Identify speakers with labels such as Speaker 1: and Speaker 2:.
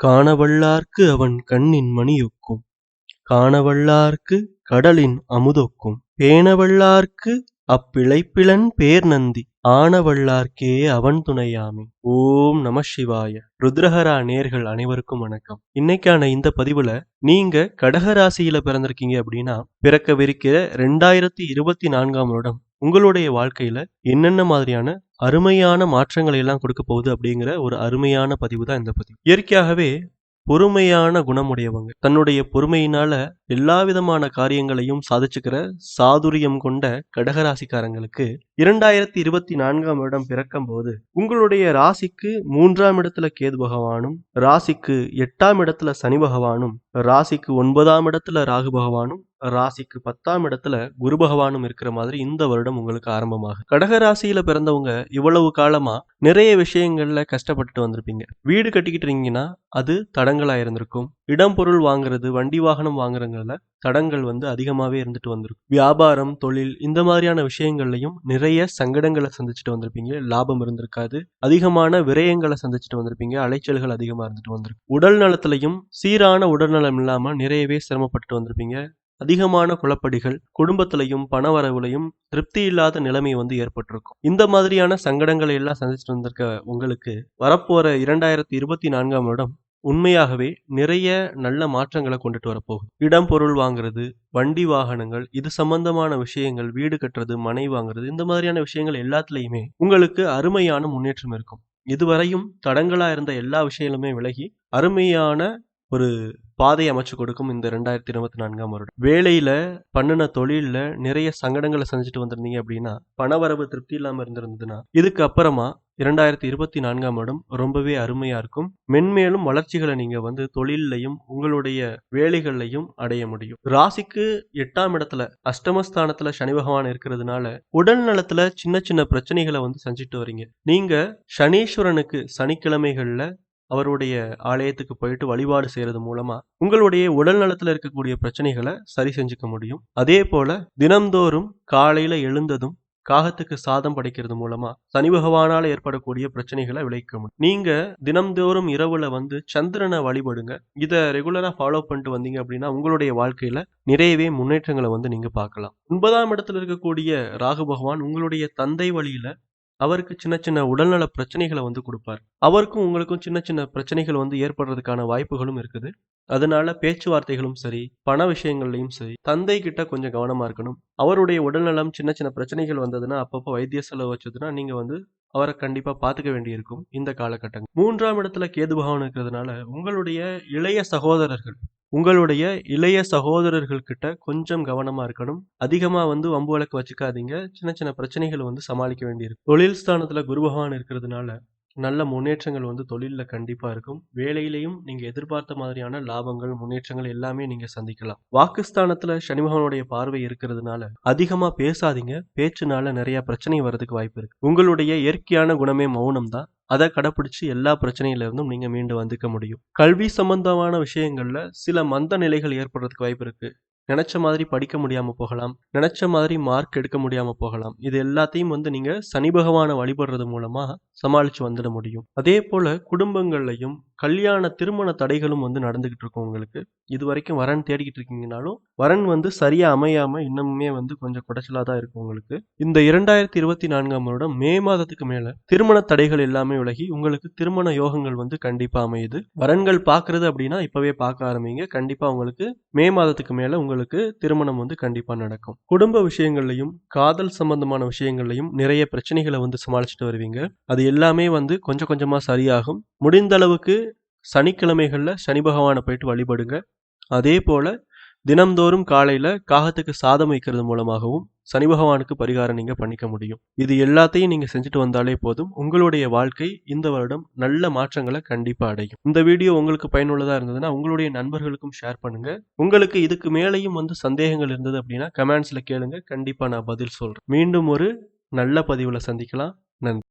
Speaker 1: காணவல்லார்க்கு அவன் கண்ணின் மணியொக்கும் காணவல்லார்க்கு கடலின் அமுதொக்கும். பேணவல்லார்க்கு அப்பிழைப்பிலன் பேர் நந்தி ஆனவல்லார்க்கே அவன் துணையாமே. ஓம் நம சிவாய. ருத்ரஹரா நேர்கள் அனைவருக்கும் வணக்கம். இன்னைக்கான இந்த பதிவுல நீங்க கடகராசியில பிறந்திருக்கீங்க அப்படின்னா பிறக்கவிருக்கிற ரெண்டாயிரத்தி இருபத்தி நான்காம் வருடம் உங்களுடைய வாழ்க்கையில என்னென்ன மாதிரியான அருமையான மாற்றங்களை எல்லாம் கொடுக்க போகுது அப்படிங்கிற ஒரு அருமையான பதிவு தான் இந்த பதிவு. இயற்கையாகவே பொறுமையான குணமுடையவங்க. தன்னுடைய பொறுமையினால எல்லா விதமான காரியங்களையும் சாதிச்சுக்கிற சாதுரியம் கொண்ட கடகராசிக்காரங்களுக்கு இரண்டாயிரத்தி இருபத்தி நான்காம் வருடம் பிறக்கும் போது உங்களுடைய ராசிக்கு மூன்றாம் இடத்துல கேது பகவானும் ராசிக்கு எட்டாம் இடத்துல சனி பகவானும் ராசிக்கு ஒன்பதாம் இடத்துல ராகு பகவானும் ராசிக்கு பத்தாம் இடத்துல குரு பகவானும் இருக்கிற மாதிரி இந்த வருடம் உங்களுக்கு ஆரம்பமாகும் கடக ராசியில பிறந்தவங்க இவ்வளவு காலமா நிறைய விஷயங்கள்ல கஷ்டப்பட்டுட்டு வந்திருப்பீங்க. வீடு கட்டிக்கிட்டு இருந்தீங்கன்னா அது தடங்களா இருந்திருக்கும் இடம் பொருள் வாங்குறது வண்டி வாகனம் விஷயங்கள்ல தடங்கள் வந்து அதிகமாகவே இருந்துட்டு வந்திருக்கும் வியாபாரம் தொழில் இந்த மாதிரியான விஷயங்கள்லையும் நிறைய சங்கடங்களை சந்திச்சுட்டு வந்திருப்பீங்க. லாபம் இருந்திருக்காது. அதிகமான விரயங்களை சந்திச்சுட்டு வந்திருப்பீங்க. அலைச்சல்கள் அதிகமா இருந்துட்டு வந்திருக்கு. உடல் நலத்திலையும் சீரான உடல்நலம் இல்லாம நிறையவே சிரமப்பட்டு வந்திருப்பீங்க. அதிகமான குழப்படிகள் குடும்பத்திலையும் பணவரவுலையும் திருப்தி இல்லாத நிலைமை வந்து ஏற்பட்டிருக்கும். இந்த மாதிரியான சங்கடங்களை எல்லாம் சந்திச்சுட்டு வந்திருக்க உங்களுக்கு வரப்போற இரண்டாயிரத்தி இருபத்தி நான்காம் வருடம் உண்மையாகவே நிறைய நல்ல மாற்றங்களை கொண்டுட்டு வரப்போகுது. இடம் பொருள் வாங்குறது வண்டி வாகனங்கள் இது சம்பந்தமான விஷயங்கள் வீடு கட்டுறது மனை வாங்குறது இந்த மாதிரியான விஷயங்கள் எல்லாத்துலேயுமே உங்களுக்கு அருமையான முன்னேற்றம் இருக்கும். இதுவரையும் தடங்களா இருந்த எல்லா விஷயங்களுமே விலகி அருமையான ஒரு பாதை அமைச்சு கொடுக்கும் இந்த ரெண்டாயிரத்தி இருபத்தி நான்காம் வருடம். வேலையில பண்ணின தொழிலில் நிறைய சங்கடங்களை செஞ்சுட்டு வந்திருந்தீங்க அப்படின்னா பணவரவு திருப்தி இல்லாமல் இருந்திருந்ததுன்னா இதுக்கு அப்புறமா இரண்டாயிரத்தி இருபத்தி நான்காம் வருடம் ரொம்பவே அருமையா இருக்கும். மென்மேலும் வளர்ச்சிகளை நீங்க வந்து தொழிலையும் உங்களுடைய வேலைகள்லையும் அடைய முடியும். ராசிக்கு எட்டாம் இடத்துல அஷ்டமஸ்தானத்துல சனி பகவான் இருக்கிறதுனால உடல் நலத்துல சின்ன சின்ன பிரச்சனைகளை வந்து செஞ்சுட்டு வரீங்க. நீங்க சனீஸ்வரனுக்கு சனிக்கிழமைகள்ல அவருடைய ஆலயத்துக்கு போயிட்டு வழிபாடு செய்யறது மூலமா உங்களுடைய உடல் நலத்துல இருக்கக்கூடிய பிரச்சனைகளை சரி செஞ்சுக்க முடியும். அதே போல தினம்தோறும் காலையில எழுந்ததும் காகத்துக்கு சாதம் படைக்கிறது மூலமா சனி பகவானால் ஏற்படக்கூடிய பிரச்சனைகளை விளைவிக்க முடியும். நீங்க தினம்தோறும் இரவுல வந்து சந்திரனை வழிபடுங்க. இதை ரெகுலரா ஃபாலோ பண்ணிட்டு வந்தீங்க அப்படின்னா உங்களுடைய வாழ்க்கையில நிறையவே முன்னேற்றங்களை வந்து நீங்க பார்க்கலாம். ஒன்பதாம் இடத்துல இருக்கக்கூடிய ராகு பகவான் உங்களுடைய தந்தை வழியில அவருக்கு சின்ன சின்ன உடல்நல பிரச்சனைகளை வந்து கொடுப்பார். அவருக்கும் உங்களுக்கும் சின்ன சின்ன பிரச்சனைகள் வந்து ஏற்படுறதுக்கான வாய்ப்புகளும் இருக்குது. அதனால பேச்சுவார்த்தைகளும் சரி பண விஷயங்கள்லையும் சரி தந்தை கிட்ட கொஞ்சம் கவனமா இருக்கணும். அவருடைய உடல்நலம் சின்ன சின்ன பிரச்சனைகள் வந்ததுன்னா அப்பப்போ வைத்திய செலவு வச்சதுன்னா நீங்க வந்து அவரை கண்டிப்பா பாத்துக்க வேண்டியிருக்கும் இந்த காலகட்டங்கள் மூன்றாம் இடத்துல கேது பகவான் இருக்கிறதுனால உங்களுடைய இளைய சகோதரர்கள் உங்களுடைய இளைய சகோதரர்கள் கிட்ட கொஞ்சம் கவனமா இருக்கணும். அதிகமா வந்து வம்பு வழக்கு வச்சுக்காதீங்க. சின்ன சின்ன பிரச்சனைகள் வந்து சமாளிக்க வேண்டியிருக்கு தொழில் ஸ்தானத்துல குரு பகவான் இருக்கிறதுனால நல்ல முன்னேற்றங்கள் வந்து தொழிலில் கண்டிப்பாக இருக்கும். வேலையிலையும் நீங்கள் எதிர்பார்த்த மாதிரியான லாபங்கள் முன்னேற்றங்கள் எல்லாமே நீங்கள் சந்திக்கலாம். வாக்குஸ்தானத்தில் சனி பகவானுடைய பார்வை இருக்கிறதுனால அதிகமாக பேசாதீங்க. பேச்சுனால நிறைய பிரச்சனை வர்றதுக்கு வாய்ப்பு இருக்கு. உங்களுடைய இயற்கையான குணமே மௌனம் தான். அதை கடைப்பிடிச்சு எல்லா பிரச்சனையில இருந்தும் நீங்க மீண்டு வந்துக்க முடியும். கல்வி சம்பந்தமான விஷயங்கள்ல சில மந்த நிலைகள் ஏற்படுறதுக்கு வாய்ப்பு இருக்கு. நினச்ச மாதிரி படிக்க முடியாமல் போகலாம் நினச்ச மாதிரி மார்க் எடுக்க முடியாமல் போகலாம். இது எல்லாத்தையும் வந்து நீங்கள் சனி பகவானை வழிபடுறது மூலமாக சமாளித்து வந்துட முடியும். அதே போல் குடும்பங்கள்லையும் கல்யாண திருமண தடைகளும் வந்து நடந்துகிட்டு இருக்கும் உங்களுக்கு. இது வரைக்கும் வரன் தேடிக்கிட்டு இருக்கீங்கனாலும் வரன் வந்து சரியாக அமையாமல் இன்னமுமே வந்து கொஞ்சம் குடைச்சலா தான் இருக்கும் உங்களுக்கு. இந்த இரண்டாயிரத்தி இருபத்தி நான்காம் வருடம் மே மாதத்துக்கு மேலே திருமண தடைகள் எல்லாமே விலகி உங்களுக்கு திருமண யோகங்கள் வந்து கண்டிப்பாக அமையுது. வரன்கள் பாக்குறது அப்படின்னா இப்போவே பார்க்க ஆரம்பிங்க. கண்டிப்பாக உங்களுக்கு மே மாதத்துக்கு மேலே உங்களுக்கு உங்களுக்கு திருமணம் வந்து கண்டிப்பா நடக்கும். குடும்ப விஷயங்கள்லையும் காதல் சம்பந்தமான விஷயங்கள்லையும் நிறைய பிரச்சனைகளை வந்து சமாளிச்சுட்டு வருவீங்க. அது எல்லாமே வந்து கொஞ்சம் கொஞ்சமா சரியாகும். முடிந்த அளவுக்கு சனி பகவானை போயிட்டு வழிபடுங்க. அதே போல் தினம்தோறும் காலையில் காகத்துக்கு சாதம் வைக்கிறது மூலமாகவும் சனி பகவானுக்கு பரிகாரம் நீங்கள் பண்ணிக்க முடியும். இது எல்லாத்தையும் நீங்கள் செஞ்சுட்டு வந்தாலே போதும். உங்களுடைய வாழ்க்கை இந்த வருடம் நல்ல மாற்றங்களை கண்டிப்பாக அடையும். இந்த வீடியோ உங்களுக்கு பயனுள்ளதாக இருந்ததுன்னா உங்களுடைய நண்பர்களுக்கும் ஷேர் பண்ணுங்கள் உங்களுக்கு இதுக்கு மேலேயும் வந்து சந்தேகங்கள் இருந்தது அப்படின்னா கமெண்ட்ஸில் கேளுங்க. கண்டிப்பாக நான் பதில் சொல்கிறேன் மீண்டும் ஒரு நல்ல பதிவில் சந்திக்கலாம். நன்றி.